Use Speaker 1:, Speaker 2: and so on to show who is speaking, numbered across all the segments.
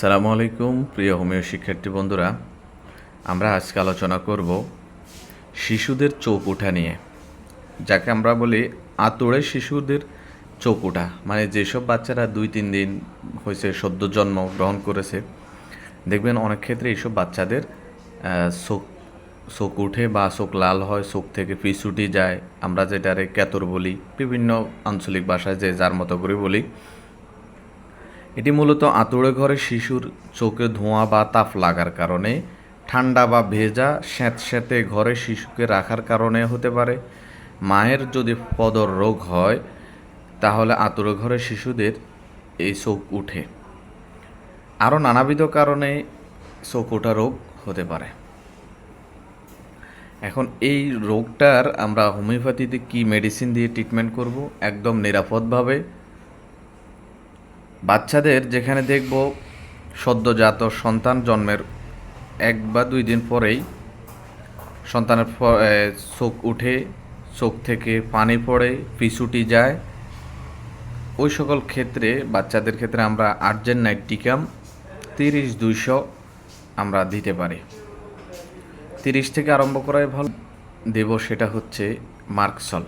Speaker 1: সালামু আলাইকুম, প্রিয় হোমিও শিক্ষার্থী বন্ধুরা। আমরা আজকে আলোচনা করব শিশুদের চোখ ওঠা নিয়ে। যাকে আমরা বলি আতুড়ে শিশুদের চোখ ওঠা মানে যেসব বাচ্চারা দুই, তিন দিন হয়েছে সদ্য জন্ম গ্রহণ করেছে, দেখবেন অনেক ক্ষেত্রে এইসব বাচ্চাদের চোখ চোখ উঠে বা চোখ লাল হয়, চোখ থেকে পিছুটি যায়। আমরা যেটারে ক্যাতর বলি, বিভিন্ন আঞ্চলিক ভাষায় যে যার মতো করে বলি। এটি মূলত আতুড়ে ঘরে শিশুর চোখে ধোঁয়া বা তাপ লাগার কারণে, ঠান্ডা বা ভেজা, স্যাঁতস্যাঁতে ঘরে শিশুকে রাখার কারণে হতে পারে। মায়ের যদি পদর রোগ হয়, তাহলে আতুড়ে ঘরে শিশুদের এই চোখ উঠে। আরও নানাবিধ কারণে চোখ ওঠা রোগ হতে পারে। এখন এই রোগটার আমরা হোমিওপ্যাথিতে কি মেডিসিন দিয়ে ট্রিটমেন্ট করব? একদম নিরাপদভাবে বাচ্চাদের যেখানে দেখব সদ্যজাত সন্তান জন্মের এক বা দুই দিন পরেই সন্তানের চোখ উঠে, চোখ থেকে পানি পড়ে, পিছুটি যায়। ওই সকল ক্ষেত্রে, বাচ্চাদের ক্ষেত্রে আমরা আর্জেন নাইট্রিকাম তিরিশ দুইশো আমরা দিতে পারি। তিরিশ থেকে আরম্ভ করাই ভালো। দেব সেটা হচ্ছে মার্কসল।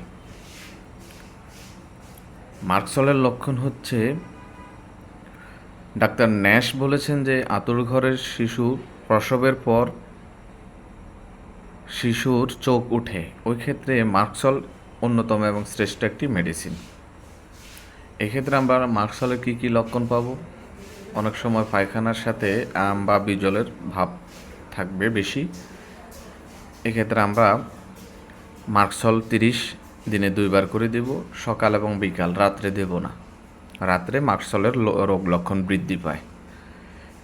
Speaker 1: মার্কসলের লক্ষণ হচ্ছে ডাক্তার ন্যাশ বলেছেন যে আতুর ঘরের শিশু প্রসবের পর শিশুর চোখ উঠে। ওই ক্ষেত্রে মার্কসল অন্যতম এবং শ্রেষ্ঠ একটি মেডিসিন। এক্ষেত্রে আমরা মার্কসলের কী কী লক্ষণ পাবো? অনেক সময় পায়খানার সাথে আম বা বিজলের ভাব থাকবে বেশি। এক্ষেত্রে আমরা মার্কসল তিরিশ দিনে দুইবার করে দেব, সকাল এবং বিকাল, রাত্রে দেব না। রাত্রে মার্কসলের ল- রোগ লক্ষণ বৃদ্ধি পায়।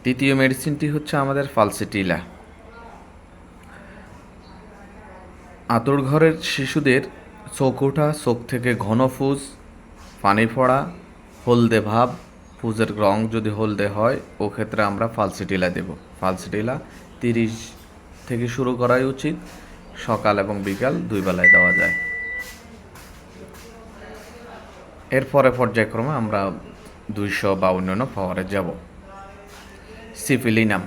Speaker 1: তৃতীয় মেডিসিনটি হচ্ছে আমাদের ফালসিটিলা আতুর ঘরের শিশুদের চোখ ওঠা চোখ থেকে ঘন ফুজ, পানি পড়া হলদে ভাব, ফুজের রং যদি হলদে হয় ও ক্ষেত্রে আমরা ফালসিটিলা দেব। ফালসিটিলা তিরিশ থেকে শুরু করাই উচিত, সকাল এবং বিকাল দুই বেলায় দেওয়া যায়। এরপরে পর্যায়ক্রমে আমরা দুইশো বা অন্যান্য পাওয়ারে যাব। সিফিলিনাম।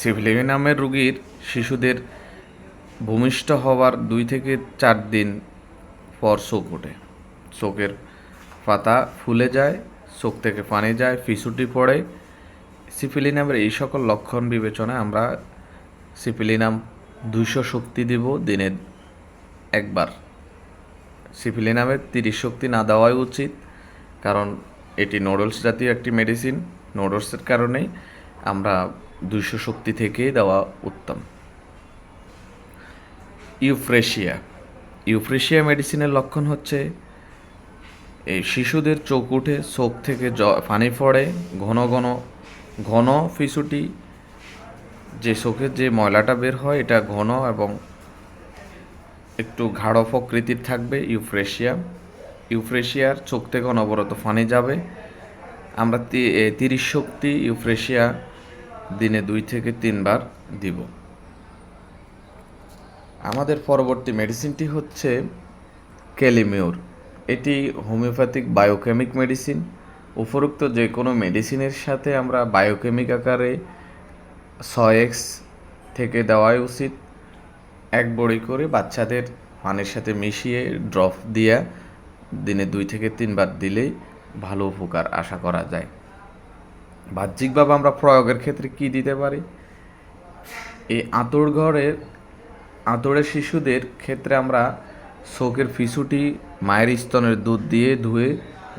Speaker 1: সিফিলিনামের রুগীর শিশুদের ভূমিষ্ঠ হওয়ার দুই থেকে চার দিন পর চোখ ওঠে। চোখের পাতা ফুলে যায় চোখ থেকে পানি যায়, ফিসুটি পড়ে। সিফিলিনামের এই সকল লক্ষণ বিবেচনায় আমরা সিফিলিনাম দুইশো শক্তি দিব দিনে একবার। সিফিলিনামের তিরিশ শক্তি না দেওয়াই উচিত, কারণ এটি নোডলস জাতীয় একটি মেডিসিন, নোডলসের কারণেই আমরা দুইশো শক্তি থেকেই দেওয়া উত্তম। ইউফ্রেশিয়া। ইউফ্রেশিয়া মেডিসিনের লক্ষণ হচ্ছে, এই শিশুদের চোখ উঠে, চোখ থেকে জ- পানি পড়ে, ঘন ঘন ঘন ফিসুটি, যে চোখের যে ময়লাটা বের হয়, এটা ঘন এবং একটু গাঢ় প্রকৃতির থাকবে, ইউফ্রেশিয়া। ইউফ্রেশিয়ার চোখ থেকে অনবরত ফানি যাবে। আমরা তিরিশ শক্তি ইউফ্রেশিয়া দিনে দুই থেকে তিনবার দিব। আমাদের পরবর্তী মেডিসিনটি হচ্ছে ক্যালিমিউর এটি হোমিওপ্যাথিক বায়োকেমিক মেডিসিন। উপরোক্ত যে কোনো মেডিসিনের সাথে আমরা বায়োকেমিক আকারে ছয় এক্স থেকে দেওয়াই উচিত। এক বড়ি করে বাচ্চাদের পানির সাথে মিশিয়ে ড্রপ দিয়া দিনে দুই থেকে তিনবার দিলেই ভালো উপকার আশা করা যায়। বাহ্যিকভাবে আমরা প্রয়োগের ক্ষেত্রে কি দিতে পারি? এই আঁতর ঘরের আঁতরের শিশুদের ক্ষেত্রে আমরা চোখের ফিসুটি, মায়ের স্তনের দুধ দিয়ে ধুয়ে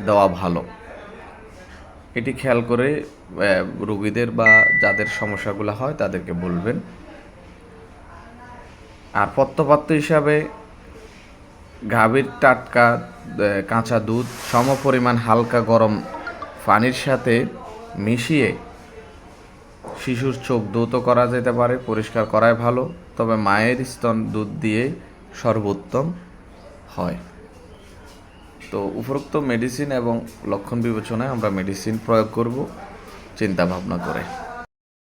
Speaker 1: দেওয়া ভালো। এটি খেয়াল করে রোগীদের বা যাদের সমস্যাগুলো হয় তাদেরকে বলবেন। আর পত্রপাত্র হিসাবে গাভীর টাটকা কাঁচা দুধ সম পরিমাণ হালকা গরম পানির সাথে মিশিয়ে শিশুর চোখ দ্রুত করা যেতে পারে, পরিষ্কার করাই ভালো। তবে মায়ের স্তন দুধ দিয়ে সর্বোত্তম হয়। তো উপরোক্ত মেডিসিন এবং লক্ষণ বিবেচনায় আমরা মেডিসিন প্রয়োগ করব চিন্তা ভাবনা করে।